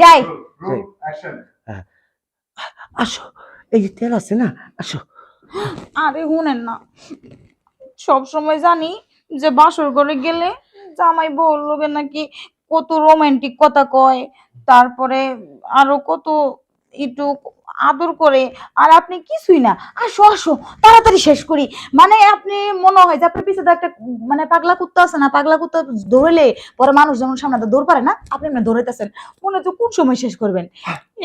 যাই। আসো এই যে তেল আছে না আসো। আরে শুনেন না সব সময় জানি যে বাসর ঘরে গেলে জামাই বউ লোকে নাকি কত রোমান্টিক কথা কয় তারপরে আরও কত একটু আদর করে আর আপনি কিছুই না। আসো আসো তাড়াতাড়ি শেষ করি। মানে আপনি মনে হয় যে আপনার পিছনে একটা মানে পাগলা কুত্তা আছে না পাগলা কুত্তা ধরলে পরে মানুষ যেমন সামনে তো দৌড় পারে না আপনি এমনি ধরেতেছেন মনে হচ্ছে কোন সময় শেষ করবেন?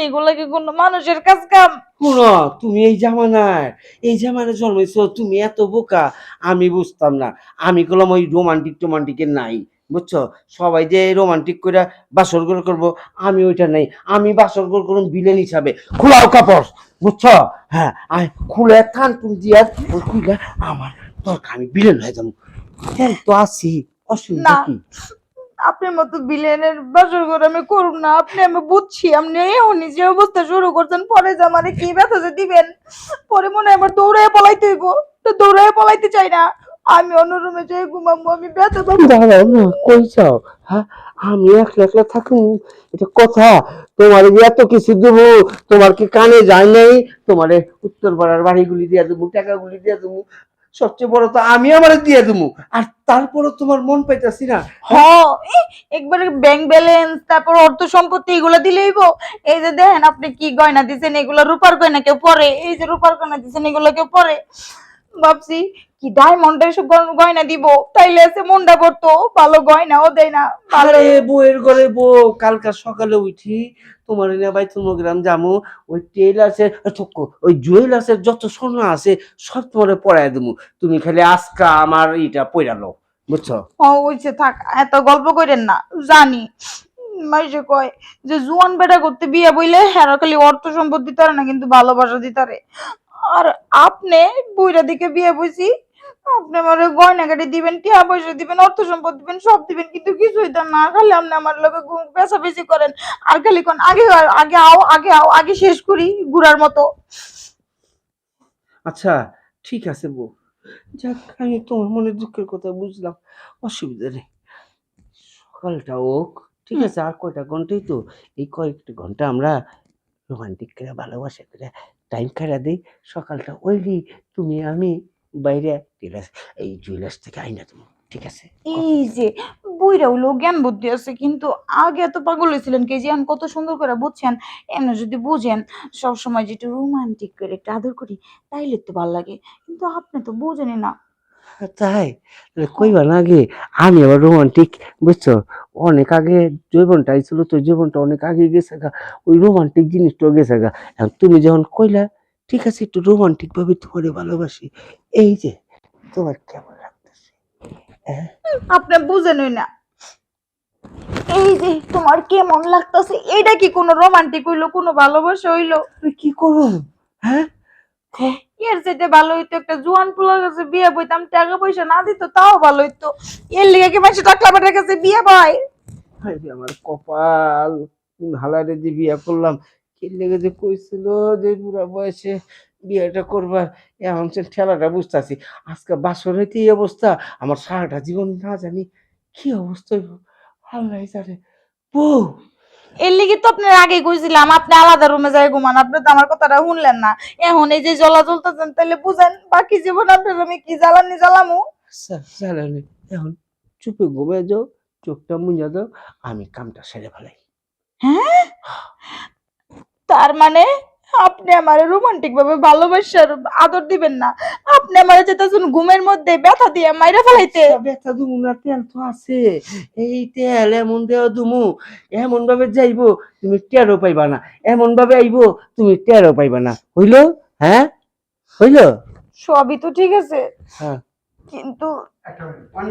এগুলা কি কোনো মানুষের কাজ কাম? শুনো তুমি এই জামানায় এই জামানায় জন্মেছো তুমি এত বোকা আমি বুঝতাম না। আমি করলাম ওই রোমান্টিক টোমান্টিকের নাই। বুঝছ? সবাই যে রোমান্টিক করে বাসর গোল করব আমি ওইটা নাই। আমি বাসর গোল করুন বিলেন হিসাবে। খোলাও কাপড় বুঝছ? হ্যাঁ আমি খুলে থান টুন দিয়া খুলে আমার দরকার আমি বিলেন হয়ে যাব। হ্যাঁ তো আছি। অসুবিধা। কি? আপনার মতো বিলেনের বাসর করে আমি করুন না। আপনি আমি বুঝছি আপনি এখনই যে অবস্থা শুরু করছেন পরে যে আমারে কি ব্যথা যে দিবেন পরে মনে হয় আমার দৌড়ায় পলাইতে হইব। তো দৌড়ায় পলাইতে চাই না। আমি অন্য রুমে যাই ঘুমাবো আমি ব্যথা পাবো। দাঁড়াও না কই যাও? হ্যাঁ আমি একলা একলা থাকুন এটা কথা। তোমার এত কিছু দেবো তোমার কি কানে যায় নাই? তোমার উত্তর পাড়ার বাড়িগুলি দিয়ে দেবো টাকাগুলি দিয়ে দেবো। সবচেয়ে বড় তো আমি আমার দিয়ে দেবো। আর তারপরও তোমার মন পাইতাছি না। হ একবার ব্যাংক ব্যালেন্স তারপর অর্থ সম্পত্তি এগুলো দিলেই গো এই যে দেখেন আপনি কি গয়না দিছেন এগুলো রূপার গয়না কেউ পরে এই যে রূপার গয়না দিছেন এগুলো কেউ পরে। ভাবছি কি গয়- গয়না দিব? তাইলে আছে মনটা পড়তো ভালো গয়নাও দেয় না। আরে বউয়ের ঘরে বউ কালকা সকালে উঠি তোমার এনে বাইতুল গ্রাম জামু ওই টেল আছে ওই জুয়েল আছে যত সোনা আছে সব তোমারে পড়ায় দেবো তুমি খালি আজকা আমার ইটা পড়ালো বুঝছ? ও ওইছে থাক এত গল্প করেন না জানি। মাইসে কয় যে জুয়ান বেটা করতে বিয়ে বইলে হেরা খালি অর্থ সম্পদ দিতারে না কিন্তু ভালোবাসা দিতারে। আর আপনি বুইরা দিকে বিয়ে বইছি আপনি আমার গয়না গাড়ি দিবেন টিয়া পয়সা দিবেন অর্থ সম্পদ দিবেন সব দিবেন কিন্তু কিছুই না। খালি আপনি আমার পেশা বেশি করেন। আর খালি কোন আগে আগে আও আগে আও আগে শেষ করি গুড়ার মতো। আচ্ছা ঠিক আছে বউ। যাক আমি তোমার মনে দুঃখের কথা বুঝলাম। অসুবিধা নেই। সকালটা হোক ঠিক আছে আর কয়টা ঘন্টাই তো? এই কয়েকটা ঘণ্টা আমরা রোমান্টিক করে ভালোবাসা করে টাইম কাটা দিই। সকালটা ওইলি তুমি আমি বাইরে টেলাস এই জুয়েলার্স থেকে আই না তুমি ঠিক আছে? এই যে বইরা হলো জ্ঞান বুদ্ধি আছে কিন্তু আগে এত পাগল হয়েছিলেন কে জিয়ান কত সুন্দর করে বুঝছেন। এমনি যদি বুঝেন সব সময় যেটা রোমান্টিক করে একটু আদর করি তাইলে তো ভালো লাগে। কিন্তু আপনি তো বুঝেনই না। তাই কইবা না আগে আমি আবার রোমান্টিক বুঝছ? অনেক আগে জৈবনটা ছিল তো জৈবনটা অনেক আগে গেছে গা। ওই রোমান্টিক জিনিসটাও গেছে গা। এখন তুমি যখন কইলা ঠিক আছে একটু রোমান্টিক ভাবে তোমারে ভালোবাসি। এই যে তোমার কেমন লাগতেছে? হ্যাঁ? আপনি বুঝেনই না। এই যে তোমার কেমন লাগতেছে? এটা কি কোনো রোমান্টিক হইল কোনো ভালোবাসা হইল? তুই কি করব? হ্যাঁ? এর চাইতে ভালো হইতো একটা জোয়ান পোলার কাছে বিয়ে বইতাম টাকা পয়সা না দিত, তাও ভালো হইতো। এর লিগে কি মানুষ টাকলা কাছে বিয়ে রে আমার কপাল হালারে যে বিয়া করলাম। কি লেগে যে কইছিল যে বুড়া বয়সে বিয়েটা করবার? এখন সে ঠেলাটা বুঝতেছি। আজকে বাসর হইতে এই অবস্থা? আমার সারাটা জীবন না জানি কি অবস্থা আল্লাহ জানে। বউ! এর লিগে তো আপনার আগে কইছিলাম আপনি আলাদা রুমে যাই ঘুমান আপনি তো আমার কথাটা শুনলেন না। এখন এই যে জ্বলা জ্বলতেছেন তাহলে বুঝেন বাকি জীবন আপনার আমি কি জ্বালানি জ্বালামু? জানি এখন চুপে ঘুমে যাও চোখটা মুঞ্জা দাও আমি কামটা সেরে ফেলাই। হ্যাঁ? তার মানে আপনি আমার রোমান্টিক ভাবে ভালোবাসার আদর দিবেন না। আপনি আমার যেতেছেন ঘুমের মধ্যে ব্যথা দিয়ে মাইরা ফেলাইতে। ব্যথা দুমু না তেল তো আছে। এই তেল এমন দেওয়া দুমু এমন ভাবে যাইবো তুমি টেরও পাইবা না। এমন ভাবে আইবো তুমি টেরও পাইবা না। হইল? হ্যাঁ? হইল? সবই তো ঠিক আছে। হ্যাঁ। কিন্তু